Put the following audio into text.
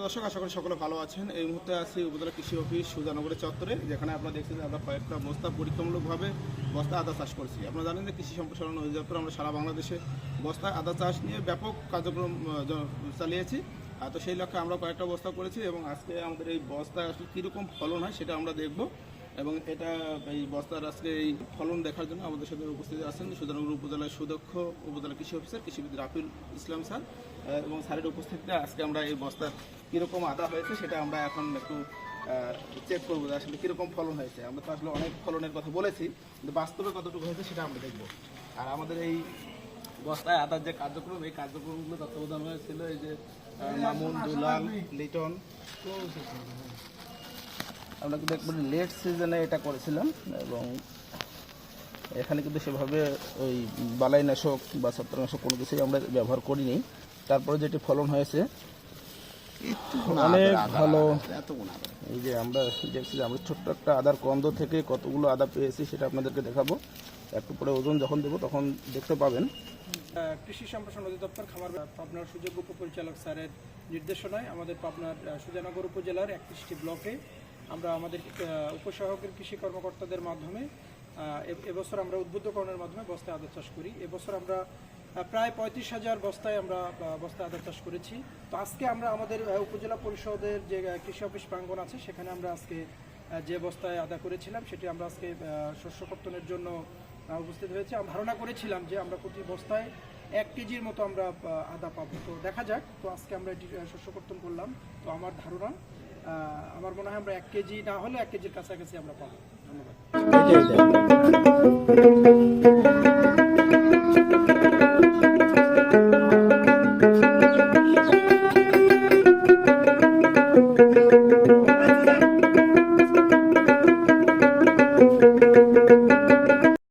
দর্শক, আশা করি সকলে ভালো আছেন। এই মুহূর্তে আছি উপজেলা কৃষি অফিস সুজানগরের চত্বরে, যেখানে আপনারা দেখছেন আমরা কয়েকটা বস্তা পরীক্ষামূলকভাবে বস্তা আদা চাষ করছি। আপনারা জানেন যে কৃষি সম্প্রসারণ অধিদপ্তর, আমরা সারা বাংলাদেশে বস্তা আদা চাষ নিয়ে ব্যাপক কার্যক্রম চালিয়েছি। তো সেই লক্ষ্যে আমরা কয়েকটা বস্তা করেছি এবং আজকে আমাদের এই বস্তা আসলে কীরকম ফলন হয় সেটা আমরা দেখব। এবং এটা এই বস্তার আজকে এই ফলন দেখার জন্য আমাদের সাথে উপস্থিত আছেন সুজানগর উপজেলার সুদক্ষ উপজেলা কৃষি অফিসার কৃষিবিদ রাফিল ইসলাম স্যার এবং স্যারের উপস্থিতিতে আজকে আমরা এই বস্তার কীরকম আদা হয়েছে সেটা আমরা এখন একটু চেক করব যে আসলে কীরকম ফলন হয়েছে। আমরা তো আসলে অনেক ফলনের কথা বলেছি, কিন্তু বাস্তবে কতটুকু হয়েছে সেটা আমরা দেখব। আর আমাদের এই বস্তায় আদার যে কার্যক্রম, এই কার্যক্রমগুলো তত্ত্বাবধান হয়েছিল এই যে মামুন, দুলাল, লিটন। আমরা কিন্তু একবার লেট সিজনে এটা করেছিলাম এবং এখানে কিন্তু সেভাবে ওই বালাইনাশক বা ছত্রনাশক কোনো কিছুই আমরা ব্যবহার করিনি। তারপরে যেটি ফলন হয়েছে অনেক ভালো। এই যে আমরা দেখছি যে আমরা ছোট্ট একটা আদার কন্দ থেকে কতগুলো আদা পেয়েছি সেটা আপনাদেরকে দেখাবো। একটু পরে ওজন যখন দেবো তখন দেখতে পাবেন। কৃষি সম্প্রসারণ অধিদপ্তর খামার পাবনার সুযোগ্য উপপরিচালক স্যারের নির্দেশনায় আমাদের পাবনার সুজানগর উপজেলার একত্রিশটি ব্লকে আমরা আমাদের উপসহকারী কৃষি কর্মকর্তাদের মাধ্যমে এবছর আমরা উদ্বুদ্ধকরণের মাধ্যমে বস্তায় আদা চাষ করি। এবছর আমরা প্রায় পঁয়ত্রিশ হাজার বস্তায় আমরা বস্তায় আদা চাষ করেছি। তো আজকে আমরা আমাদের উপজেলা পরিষদের যে কৃষি অফিস প্রাঙ্গণ আছে, সেখানে আমরা আজকে যে বস্তায় আদা করেছিলাম, সেটি আমরা আজকে শস্য কর্তনের জন্য উপস্থিত হয়েছে। আমরা ধারণা করেছিলাম যে আমরা প্রতি বস্তায় এক কেজির মতো আমরা আদা পাবো। তো দেখা যাক। তো আজকে আমরা এটি শস্য কর্তন করলাম। তো আমার ধারণা আমার মনে হয় আমরা এক কেজি না হলে এক কেজির কাছাকাছি আমরা পাবো। ধন্যবাদ।